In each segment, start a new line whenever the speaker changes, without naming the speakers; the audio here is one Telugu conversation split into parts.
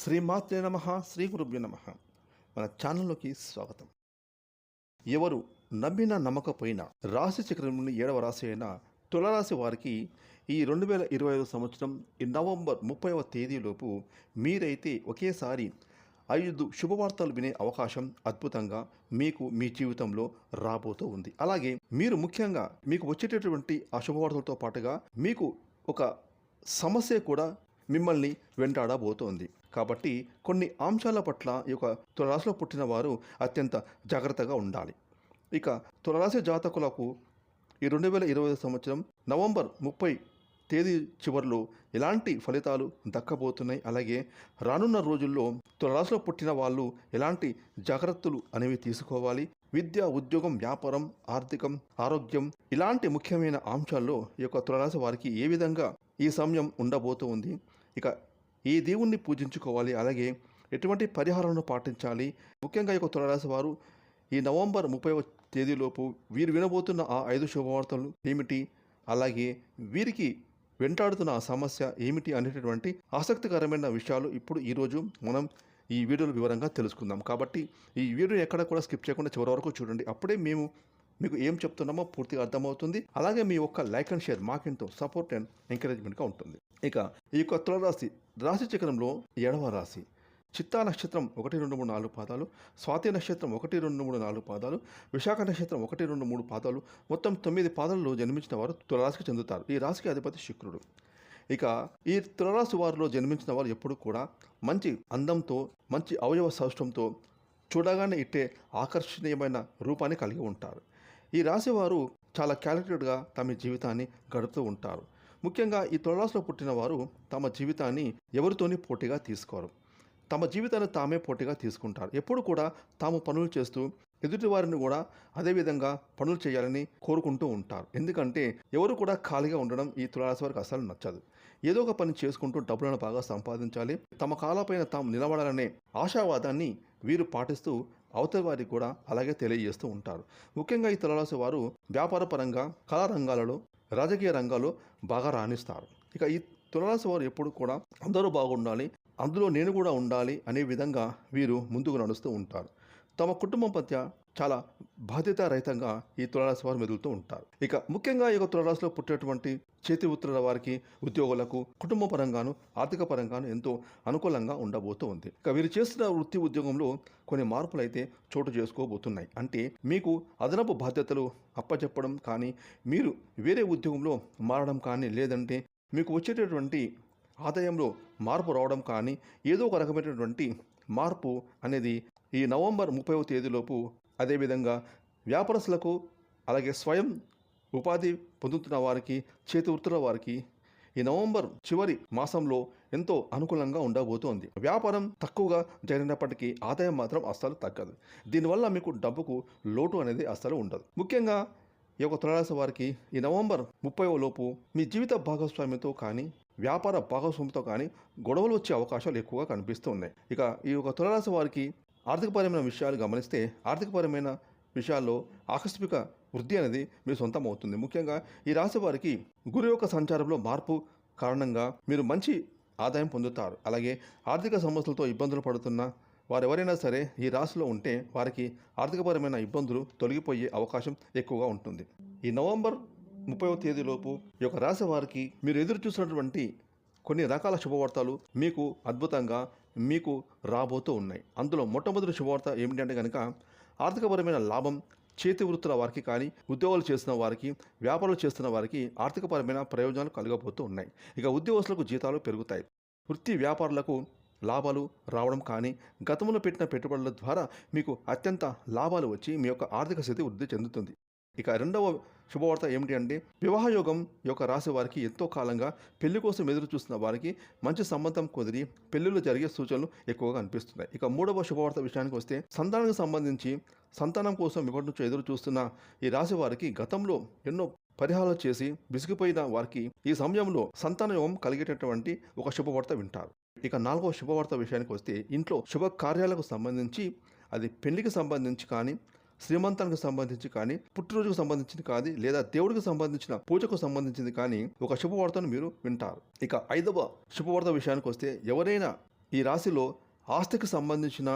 శ్రీమాత్రే నమ శ్రీ గురుభ్య నమ. మన ఛానల్లోకి స్వాగతం. ఎవరు నమ్మినా నమ్మకపోయినా రాశి చక్రంలోని ఏడవ రాశి అయిన తులరాశి వారికి ఈ రెండు వేల ఇరవై ఐదు సంవత్సరం ఈ నవంబర్ ముప్పైవ తేదీలోపు మీరైతే ఒకేసారి ఐదు శుభవార్తలు వినే అవకాశం అద్భుతంగా మీకు మీ జీవితంలో రాబోతూ ఉంది. అలాగే మీరు ముఖ్యంగా మీకు వచ్చేటటువంటి ఆ శుభవార్తలతో పాటుగా మీకు ఒక సమస్య కూడా మిమ్మల్ని వెంటాడబోతోంది. కాబట్టి కొన్ని అంశాల పట్ల ఈ యొక్క తులరాశిలో పుట్టిన వారు అత్యంత జాగ్రత్తగా ఉండాలి. ఇక తులరాశి జాతకులకు ఈ రెండు వేల ఇరవై సంవత్సరం నవంబర్ ముప్పై తేదీ చివరిలో ఎలాంటి ఫలితాలు దక్కబోతున్నాయి? అలాగే రానున్న రోజుల్లో తులరాశిలో పుట్టిన వాళ్ళు ఎలాంటి జాగ్రత్తలు అనేవి తీసుకోవాలి? విద్య ఉద్యోగం వ్యాపారం ఆర్థికం ఆరోగ్యం ఇలాంటి ముఖ్యమైన అంశాల్లో ఈ యొక్క తులరాశి వారికి ఏ విధంగా ఈ సమయం ఉండబోతూ ఉంది. ఇక ఈ దేవుణ్ణి పూజించుకోవాలి. అలాగే ఎటువంటి పరిహారాలను పాటించాలి? ముఖ్యంగా ఈ యొక్క తులరాశి వారు ఈ నవంబర్ ముప్పై తేదీలోపు వీరు వినబోతున్న ఆ ఐదు శుభవార్తలు ఏమిటి? అలాగే వీరికి వెంటాడుతున్న ఆ సమస్య ఏమిటి? అనేటటువంటి ఆసక్తికరమైన విషయాలు ఇప్పుడు ఈరోజు మనం ఈ వీడియోలో వివరంగా తెలుసుకుందాం. కాబట్టి ఈ వీడియో ఎక్కడ కూడా స్కిప్ చేయకుండా చివరి వరకు చూడండి. అప్పుడే మేము మీకు ఏం చెప్తున్నామో పూర్తిగా అర్థమవుతుంది. అలాగే మీ యొక్క లైక్ అండ్ షేర్ మాకెంతో సపోర్ట్ అండ్ ఎంకరేజ్మెంట్గా ఉంటుంది. ఇక ఈ యొక్క తులరాశి రాశి చక్రంలో ఏడవ రాశి. చిత్తా నక్షత్రం ఒకటి రెండు మూడు నాలుగు పాదాలు స్వాతి నక్షత్రం ఒకటి రెండు మూడు నాలుగు పాదాలు విశాఖ నక్షత్రం ఒకటి రెండు మూడు పాదాలు మొత్తం తొమ్మిది పాదాల్లో జన్మించిన వారు తులరాశికి చెందుతారు. ఈ రాశికి అధిపతి శుక్రుడు. ఇక ఈ తులరాశి వారిలో జన్మించిన వారు ఎప్పుడు కూడా మంచి అందంతో మంచి అవయవ సౌష్టంతో చూడగానే ఇట్టే ఆకర్షణీయమైన రూపాన్ని కలిగి ఉంటారు. ఈ రాశివారు చాలా క్యాలిక్యులేట్గా తమ జీవితాన్ని గడుపుతూ ఉంటారు. ముఖ్యంగా ఈ తులరాశిలో పుట్టిన వారు తమ జీవితాన్ని ఎవరితోని పోటీగా తీసుకోరు. తమ జీవితాన్ని తామే పోటీగా తీసుకుంటారు. ఎప్పుడు కూడా తాము పనులు చేస్తూ ఎదుటి వారిని కూడా అదేవిధంగా పనులు చేయాలని కోరుకుంటూ ఉంటారు. ఎందుకంటే ఎవరు కూడా ఖాళీగా ఉండడం ఈ తులారాశి వారికి అసలు నచ్చదు. ఏదో ఒక పని చేసుకుంటూ డబ్బులను బాగా సంపాదించాలి. తమ కాలపైన తాము నిలబడాలనే ఆశావాదాన్ని వీరు పాటిస్తూ అవతలి వారికి కూడా అలాగే తెలియజేస్తూ ఉంటారు. ముఖ్యంగా ఈ తులారాశి వారు వ్యాపార పరంగా కళారంగాలలో రాజకీయ రంగాల్లో బాగా రాణిస్తారు. ఇక ఈ తులరాశి వారు ఎప్పుడు కూడా అందరూ బాగుండాలి. అందులో నేను కూడా ఉండాలి అనే విధంగా వీరు ముందుకు నడుస్తూ ఉంటారు. తమ కుటుంబం మధ్య చాలా బాధ్యతారహితంగా ఈ తులరాశి వారు మెదులుతూ ఉంటారు. ఇక ముఖ్యంగా ఈ యొక్క తులరాశిలో పుట్టేటువంటి చేతి ఉత్తరాల వారికి ఉద్యోగులకు కుటుంబ పరంగాను ఆర్థిక పరంగాను ఎంతో అనుకూలంగా ఉండబోతూ ఉంది. ఇక వీరు చేస్తున్న వృత్తి ఉద్యోగంలో కొన్ని మార్పులు అయితే చోటు చేసుకోబోతున్నాయి. అంటే మీకు అదనపు బాధ్యతలు అప్పచెప్పడం కానీ మీరు వేరే ఉద్యోగంలో మారడం కానీ లేదంటే మీకు వచ్చేటటువంటి ఆదాయంలో మార్పు రావడం కానీ ఏదో ఒక రకమైనటువంటి మార్పు అనేది ఈ నవంబర్ ముప్పైవ తేదీలోపు అదేవిధంగా వ్యాపారస్తులకు అలాగే స్వయం ఉపాధి పొందుతున్న వారికి చేతి వృత్తుల వారికి ఈ నవంబర్ చివరి మాసంలో ఎంతో అనుకూలంగా ఉండబోతోంది. వ్యాపారం తక్కువగా జరిగినప్పటికీ ఆదాయం మాత్రం అస్సలు తగ్గదు. దీనివల్ల మీకు డబ్బుకు లోటు అనేది అస్సలు ఉండదు. ముఖ్యంగా ఈ యొక్క తులరాశి వారికి ఈ నవంబర్ ముప్పై లోపు మీ జీవిత భాగస్వామ్యంతో కానీ వ్యాపార భాగస్వామితో కానీ గొడవలు వచ్చే అవకాశాలు ఎక్కువగా కనిపిస్తున్నాయి. ఇక ఈ యొక్క తులరాశి వారికి ఆర్థికపరమైన విషయాలు గమనిస్తే ఆర్థికపరమైన విషయాల్లో ఆకస్మిక వృద్ధి అనేది మీ సొంతం అవుతుంది. ముఖ్యంగా ఈ రాశి వారికి గురు యొక్క సంచారంలో మార్పు కారణంగా మీరు మంచి ఆదాయం పొందుతారు. అలాగే ఆర్థిక సమస్యలతో ఇబ్బందులు పడుతున్న వారు ఎవరైనా సరే ఈ రాశిలో ఉంటే వారికి ఆర్థికపరమైన ఇబ్బందులు తొలగిపోయే అవకాశం ఎక్కువగా ఉంటుంది. ఈ నవంబర్ ముప్పైవ తేదీలోపు ఈ యొక్క రాశి వారికి మీరు ఎదురు చూసినటువంటి కొన్ని రకాల శుభవార్తలు మీకు అద్భుతంగా మీకు రాబోతూ ఉన్నాయి. అందులో మొట్టమొదటి శుభవార్త ఏమిటంటే కనుక ఆర్థికపరమైన లాభం చేతి వృత్తుల వారికి కానీ ఉద్యోగాలు చేస్తున్న వారికి వ్యాపారాలు చేస్తున్న వారికి ఆర్థికపరమైన ప్రయోజనాలు కలగబోతూ ఉన్నాయి. ఇక ఉద్యోగస్తులకు జీతాలు పెరుగుతాయి. వృత్తి వ్యాపారులకు లాభాలు రావడం కానీ గతంలో పెట్టిన పెట్టుబడుల ద్వారా మీకు అత్యంత లాభాలు వచ్చి మీ యొక్క ఆర్థిక స్థితి వృద్ధి చెందుతుంది. ఇక రెండవ శుభవార్త ఏమిటి అంటే వివాహయోగం యొక్క రాశి వారికి ఎంతో కాలంగా పెళ్ళి కోసం ఎదురు చూస్తున్న వారికి మంచి సంబంధం కుదిరి పెళ్ళిళ్ళు జరిగే సూచనలు ఎక్కువగా అనిపిస్తున్నాయి. ఇక మూడవ శుభవార్త విషయానికి వస్తే సంతానానికి సంబంధించి సంతానం కోసం ఇప్పటి నుంచి ఎదురు చూస్తున్న ఈ రాశి వారికి గతంలో ఎన్నో పరిహారాలు చేసి విసిగిపోయిన వారికి ఈ సమయంలో సంతాన యోగం కలిగేటటువంటి ఒక శుభవార్త వింటారు. ఇక నాలుగో శుభవార్త విషయానికి వస్తే ఇంట్లో శుభ కార్యాలకు సంబంధించి అది పెళ్ళికి సంబంధించి కానీ శ్రీమంతానికి సంబంధించి కానీ పుట్టినరోజుకు సంబంధించింది కానీ లేదా దేవుడికి సంబంధించిన పూజకు సంబంధించింది కానీ ఒక శుభవార్తను మీరు వింటారు. ఇక ఐదవ శుభవార్త విషయానికి వస్తే ఎవరైనా ఈ రాశిలో ఆస్తికి సంబంధించిన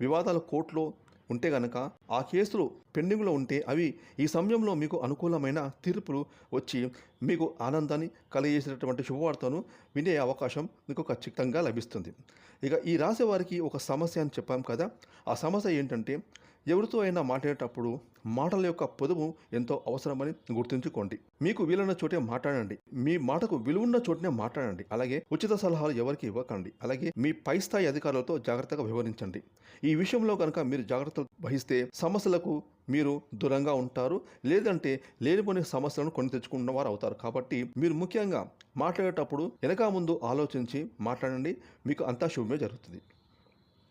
వివాదాల కోర్టులో ఉంటే గనక ఆ కేసులు పెండింగ్లో ఉంటే అవి ఈ సమయంలో మీకు అనుకూలమైన తీర్పులు వచ్చి మీకు ఆనందాన్ని కలిగజేసేటటువంటి శుభవార్తను వినే అవకాశం మీకు ఖచ్చితంగా లభిస్తుంది. ఇక ఈ రాశి వారికి ఒక సమస్య అని చెప్పాం కదా. ఆ సమస్య ఏంటంటే ఎవరితో అయినా మాట్లాడేటప్పుడు మాటల యొక్క పొదుపు ఎంతో అవసరమని గుర్తుంచుకోండి. మీకు వీలైన చోటే మాట్లాడండి. మీ మాటకు విలువున్న చోటనే మాట్లాడండి. అలాగే ఉచిత సలహాలు ఎవరికి ఇవ్వకండి. అలాగే మీ పై స్థాయి అధికారులతో జాగ్రత్తగా వివరించండి ఈ విషయంలో కనుక మీరు జాగ్రత్తలు వహిస్తే సమస్యలకు మీరు దూరంగా ఉంటారు. లేదంటే లేనిపోని సమస్యలను కొని తెచ్చుకున్న వారు అవుతారు. కాబట్టి మీరు ముఖ్యంగా మాట్లాడేటప్పుడు వెనక ముందు ఆలోచించి మాట్లాడండి. మీకు అంతా శుభమే జరుగుతుంది.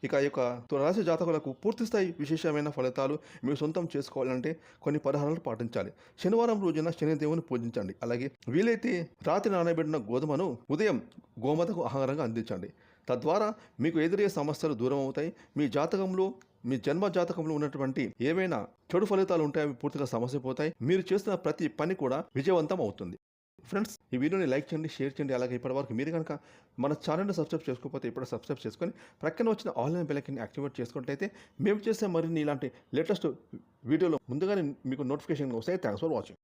ఇక ఈ యొక్క తులరాశి జాతకులకు పూర్తిస్థాయి విశేషమైన ఫలితాలు మీరు సొంతం చేసుకోవాలంటే కొన్ని పరిహారాలు పాటించాలి. శనివారం రోజున శనిదేవుని పూజించండి. అలాగే వీలైతే రాత్రి నానబెట్టిన గోధుమను ఉదయం గోమతకు ఆహారంగా అందించండి. తద్వారా మీకు ఎదురయ్యే సమస్యలు దూరం అవుతాయి. మీ జాతకంలో మీ జన్మ జాతకంలో ఉన్నటువంటి ఏవైనా చెడు ఫలితాలు ఉంటాయి అవి పూర్తిగా సమస్య పోతాయి మీరు చేస్తున్న ప్రతి పని కూడా విజయవంతం అవుతుంది. ఫ్రెండ్స్ ఈ వీడియోని లైక్ చేయండి షేర్ చేయండి. అలాగే ఇప్పటివరకు మీరు కనుక మన ఛానల్ని సబ్స్క్రైబ్ చేసుకోకపోతే ఇప్పుడు సబ్స్క్రైబ్ చేసుకొని ప్రక్కన వచ్చిన ఆన్లైన్ బెల్లకిని యాక్టివేట్ చేసుకుంటైతే మేము చేసే మరిన్ని ఇలాంటి లేటెస్ట్ వీడియోలో ముందుగానే మీకు నోటిఫికేషన్ వస్తాయి. Thanks for watching